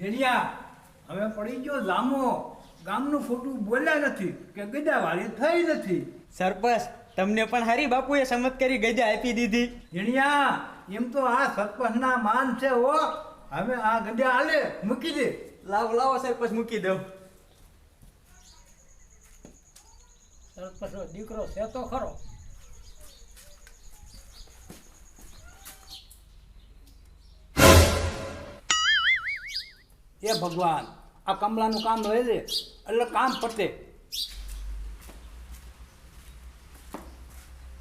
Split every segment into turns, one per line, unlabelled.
જેનિયા હવે પડી ગયો લાંબો ગામનું ખોટું બોલ્યા નથી કે ગજાવાળી થઈ નથી.
સરપંચ તમને પણ હરી બાપુએ સમત કરી ગજા આપી દીધી.
જેણિયા એમ તો આ સરપંચના માન છે હો. હવે આ ગજા આલે મૂકી દે.
લાવો લાવો સરપંચ મૂકી દઉં.
સરપંચ દીકરો છે તો ખરો.
એ ભગવાન આ કમલાનું કામ રહે છે એટલે કામ પતે.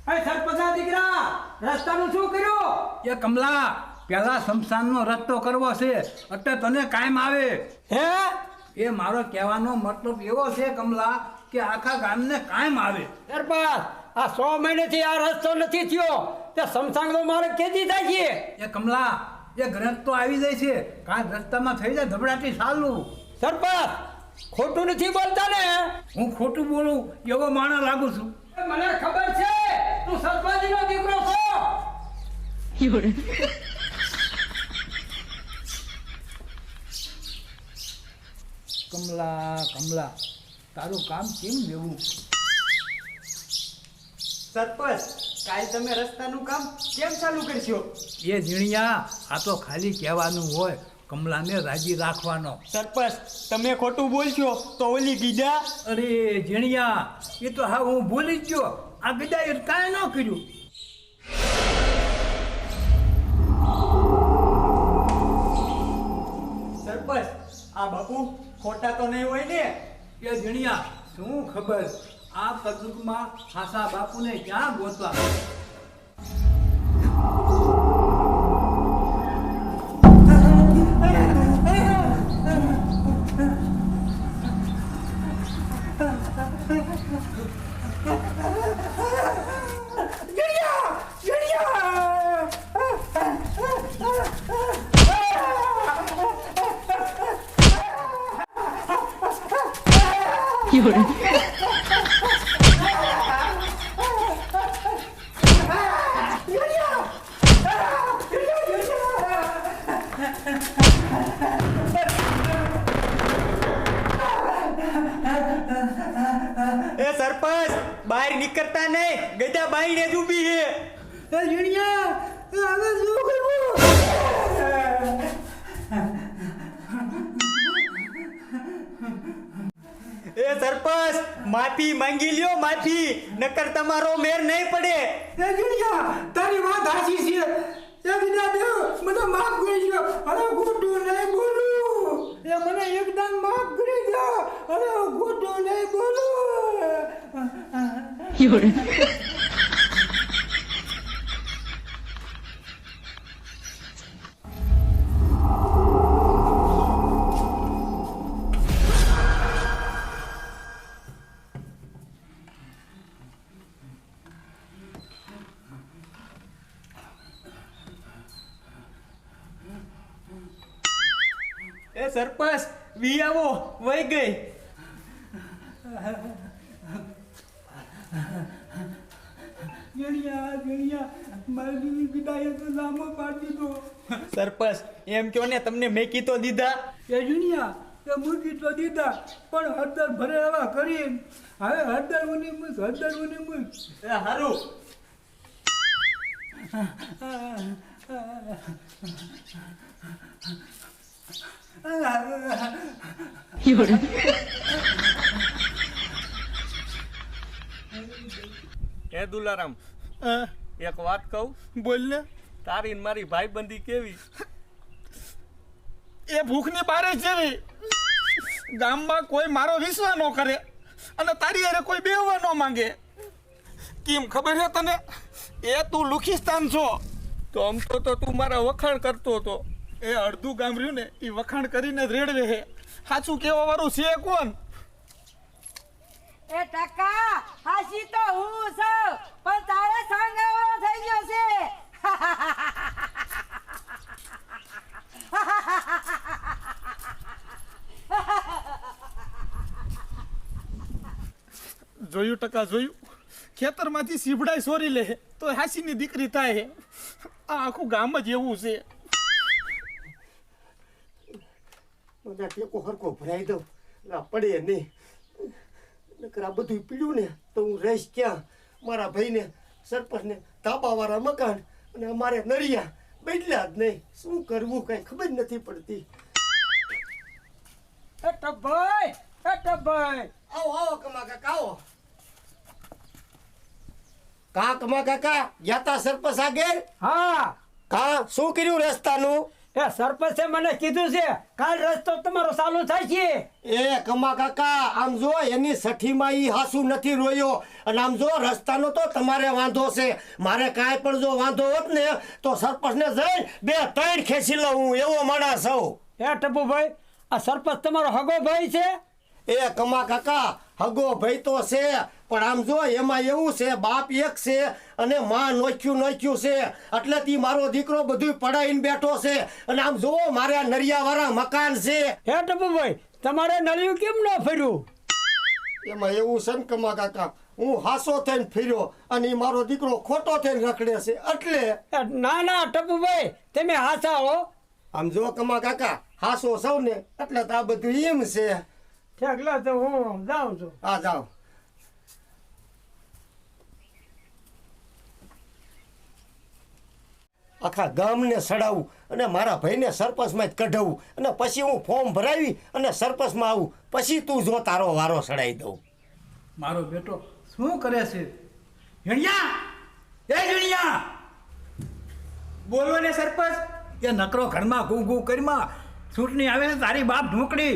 હે સરપંચના દીકરા રસ્તાનું શું કર્યું?
એ કમલા પેલા શમશાનનો રસ્તો કરવો છે એટલે તને કાયમ આવે.
હે?
એ મારો કહેવાનો મતલબ એવો છે કમલા કે આખા ગામને કાયમ આવે.
સરપંચ આ સો મહિનેથી આ રસ્તો નથી થયો. તે સમસાણનો માર્ગ કેદી થાય છે?
એ કમલા એ ગ્રંથ તો આવી જાય છે કાલ રસ્તામાં થઈ જાય ધબડાટી સારું
સરપંચ ખોટું નથી બોલતા ને?
હું ખોટું બોલું એવો માણસ લાગુ છું.
મને ખબર છે તું સરપંચનો દીકરો છો.
કમલા કમલા તારું કામ કેમ લેવું?
સરપંચ કાલ તમે રસ્તાનું કામ કેમ ચાલુ કરશો?
એ ઝીણિયા આ તો ખાલી કહેવાનું હોય કમલાને રાજી રાખવાનો.
સરપંચ તમે ખોટું બોલશો તો ઓલી ગીજા
અરે ઝીણિયા એ તો હા હું ભૂલી જ ગયો. આ ગદાએ કાંઈ ન કર્યું.
સરપંચ આ બાપુ ખોટા તો નહીં હોય ને?
એ ઝીણિયા શું ખબર? આ કદુકમાં ખાસા બાપુને ક્યાં ગોતવા?
એ સરપંચ બહાર નીકળતા નહીં. ગજા બાઈને જ ઊભી છે.
એ જુણિયા હવે શું કરવું?
એ સરપંચ માફી માંગી લ્યો માફી. નકર તમારો મેર નહીં પડે.
એ જુણિયા તારી વાત હાચી છે. એ વિના મને માફ કરી દો અરે ખોટું નહીં બોલું. એ મને એકદમ માફ કરી દો. અરે ખોટું નહીં બોલું.
એ સરપંચ વી આવો વહી ગઈ.
ઝીણિયા ઝીણિયા મારી વિદાય તો લાંબો પાડી દીધો
સરપંચ એમ કહો ને તમને મેં કીતો દીધા?
એ જુનિયા એ મૂકી તો દીધા પણ હળદર ભરે એવા કરી હવે હળદર ઉની મૂક હળદર ઉની મૂક.
એ હારું.
હે દુલારામ એક વાત કહું?
બોલ ને.
તારી ને મારી ભાઈબંધી કેવી?
એ ભૂખની બારે જેવી. ગામમાં કોઈ મારો વિશ્વાસ ન કરે અને તારી અરે કોઈ બેહવા ન માંગે. કેમ ખબર છે તને? એ તું લુખિસ્તાન છો.
તો આમ તો તો તું મારા વખાણ કરતો હતો.
એ અડધું ગામ રહ્યું ને એ વખાણ કરીને રેડવે હે. સાચું કેવા વાળું છે કોણ?
એ ટકા હાસી તો હું છું પણ તારે સાંગાવાળો થઈ ગયો છે.
જોયું ટકા જોયું? ખેતરમાંથી સીભડાઈ સોરી લે તો હાસીની દીકરી થાય આ આખું ગામ જ એવું છે.
અને ટેકો હરકો ભરાઈ દઉં. એટલે પડે નહીં. નકર આ બધું પીડ્યું ને તો હું રહીશ ક્યાં? મારા ભાઈને સરપંચને ધાબાવાળા મકાન અને અમારે નરિયા બદલ્યા જ નહીં. શું કરવું? કઈ ખબર નથી પડતી.
એ ટપભાઈ
આવો આવો કમા કાકા આવો. કા કમા કાકા ગયા તા સરપંચ આગળ
હા.
કા શું કર્યું રસ્તાનું?
એ સરપંચે મને કીધું છે કાલ રસ્તો તમારો ચાલુ થાય છે.
એ કમા કાકા આમ જો એની સઠીમાં ઈ હાસુ નથી રોયો. અને આમ જો રસ્તાનો તો તમારે વાંધો છે. મારે કાંઈ પણ જો વાંધો હોત ને તો સરપંચને જઈ બે ત્રણ ખેંચી લઉં એવો માણસ છું
એ ટપુભાઈ આ સરપંચ તમારો હગો ભાઈ છે?
એ કમા કાકા હગો ભાઈ તો છે. પણ આમ જો એમાં એવું છે બાપ એક છે અને માં નોખ્યું નોખ્યું છે. એટલે તી મારો દીકરો બધું પડાઈને બેઠો છે. અને આમ જોવો મારે નરિયાવાળા મકાન છે.
હે ટપુભાઈ તમારે નળિયું કેમ ન ફર્યું?
એમાં એવું છે ને કમા કાકા હું હાસો થઈને ફર્યો અને એ મારો દીકરો ખોટો થઈને રખડે છે. એટલે
ના ના ટપુભાઈ તમે હાસા હો.
આમ જો કમા કાકા હાસો સૌને. એટલે તો આ બધું એમ છે.
ઠેકલા તો હું જાઉં છું.
હા જાઓ. આખા ગામને સડાવું અને મારા ભાઈને સરપંચમાં જ કઢાવું અને પછી હું ફોર્મ ભરાવી અને સરપંચમાં આવું. પછી તું જો તારો વારો સડાઈ દઉં.
મારો બેટો શું કરે છે? હિણિયા! એ હિણિયા!
બોલો ને સરપંચ
એ નકરો ઘરમાં ગુ ઘું કરીમાં ચૂંટણી આવે છે તારી બાપ ઢોકડી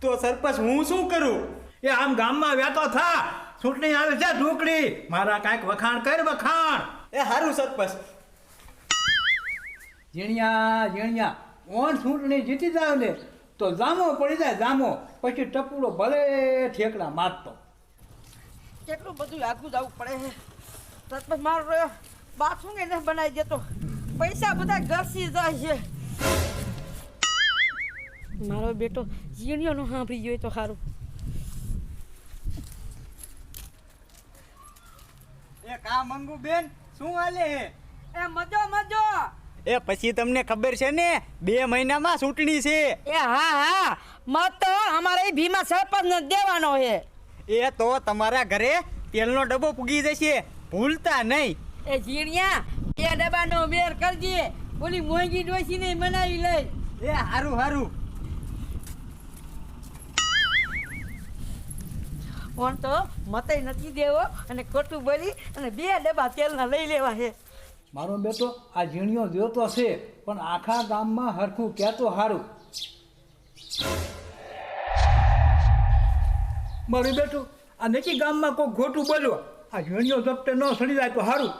તો સરપંચ હું શું કરું?
એ આમ ગામમાં વ્યાતો થા ચૂંટણી આવે છે ઢોકડી મારા કાંઈક વખાણ કર વખાણ.
એ સારું સરપંચ
ઝીણિયા ઝીણિયા. ઓન સૂંટણી જીતી જાય ને તો જામો પડી જાય જામો. પછી ટપુડો ભલે ઠેકડા મારતો.
કેટલું બધું આગું જવું પડે છે તરત મારો બાથરૂમ એને બનાવી દેતો. પૈસા બધા ઘસી જાય છે. મારો બેટો જીણીઓનું સાંભળી ગયો તો સારું
એ કા મંગુ બેન શું હાલે હે?
એ મજો મજો.
એ પછી તમને ખબર છે ને બે મહિનામાં ચૂંટણી છે.
એ હા હા. મત તો અમારે ભીમા સરપંચ ને દેવાનો છે
એ તો તમારા ઘરે તેલનો ડબ્બો પૂગી જશે. ભૂલતા નહીં.
એ જીણિયા બે ડબ્બાનો મેર કરજે ઓલી મોંઘી ડોસીને મનાવી લઈ.
એ હારું હારું.
પણ તો મતય નથી દેવો અને ખોટું બોલી અને બે ડબ્બા તેલના લઈ લેવા છે
મારો બેટો, આ ઝીણીઓ જોતો છે, પણ આખા ગામમાં હરખું કહેતો સારું મારું બેટું, આ નથી ગામમાં કોઈ ખોટું બોલ્યો? આ ઝીણીઓ જપ્તે ન સડી જાય તો સારું